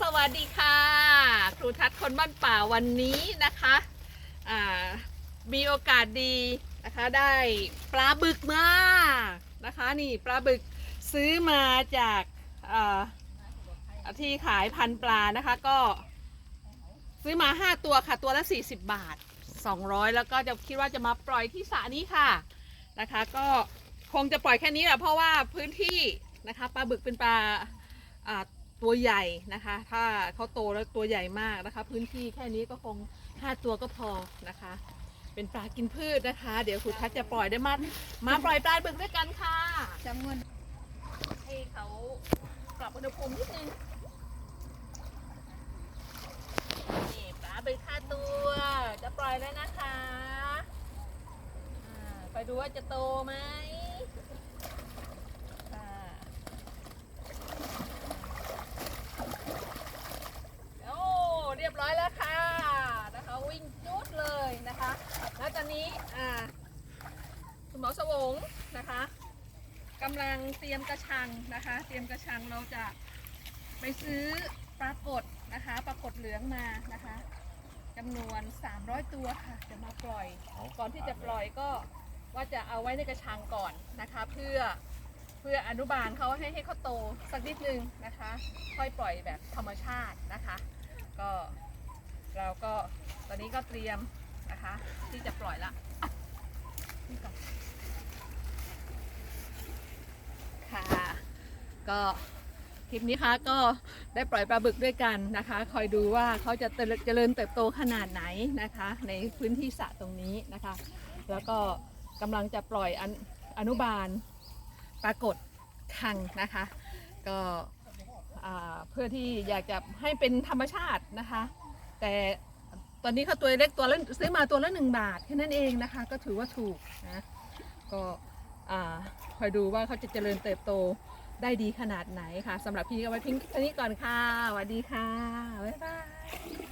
สวัสดีค่ะ ครูทัศน์คนบ้านป่าวันนี้นะคะมีโอกาสดีนะคะได้ปลาบึกมานะคะนี่ปลาบึกซื้อมาจากาที่ขายพันปลานะคะก็ซื้อมา 5 ตัวค่ะ ตัวละ 40 บาท 200 แล้วก็จะคิดว่าจะมาปล่อยที่สระนี้ค่ะนะคะ ก็คงจะปล่อยแค่นี้แหละเพราะว่าพื้นที่นะคะปลาบึกเป็นปลา ตัวใหญ่นะคะ ถ้าเขาโตแล้วตัวใหญ่มากนะคะ พื้นที่แค่นี้ก็คง 5 ตัวก็พอนะคะ เป็นปลากินพืชนะคะ เดี๋ยวคุณทัศจะปล่อยได้มามาปล่อยปลาบึกด้วยกันค่ะจำเงินให้เขาปรับอุณหภูมินิดนึงนี่ปลาบึกห้าตัว จะปล่อยแล้วนะคะไปดูว่าจะโตไหมค่ะ โอ้เรียบร้ อยแล้วค่ะนะคะวิ่งจุดเลยนะคะ แล้วตอนนี้อ่าคุณหมอสวงนะคะกำลังเตรียมกระชังนะคะ เตรียมกระชังเราจะไปซื้อปลากดนะคะปลากดเหลืองมานะคะจำนวน 300 ตัวค่ะ จะมาปล่อย ก่อนที่จะปล่อยก็ว่าจะเอาไว้ในกระชังก่อนนะคะ เพื่อเพื่ออนุบาลเขาให้ให้เขาโตสักนิดนึงนะคะ ค่อยปล่อยแบบธรรมชาตินะคะ ก็ เราก็ตอนนี้ก็เตรียมนะคะ ที่จะปล่อยละค่ะ ก็คลิปนี้คะก็ได้ปล่อยปลาบึกด้วยกันนะคะ คอยดูว่าเขาจะเจริญเติบโตขนาดไหนนะคะ ในพื้นที่สระตรงนี้นะคะ แล้วก็กำลังจะปล่อยอนอนุบาลปรากฏคังนะคะ ก็เพื่อที่อยากจะให้เป็นธรรมชาตินะคะ แต่ตอนนี้เขาตัวเล็กตัวละซื้อมาตัวละหนึ่งบาทแค่นั้นเองนะคะ ก็ถือว่าถูกนะก็คอยดูว่าเขาจะเจริญเติบโตได้ดีขนาดไหนค่ะสำหรับพี่ก็ไว้ทิ้งแค่นี้ก่อนค่ะสวัสดีค่ะ บ๊ายบาย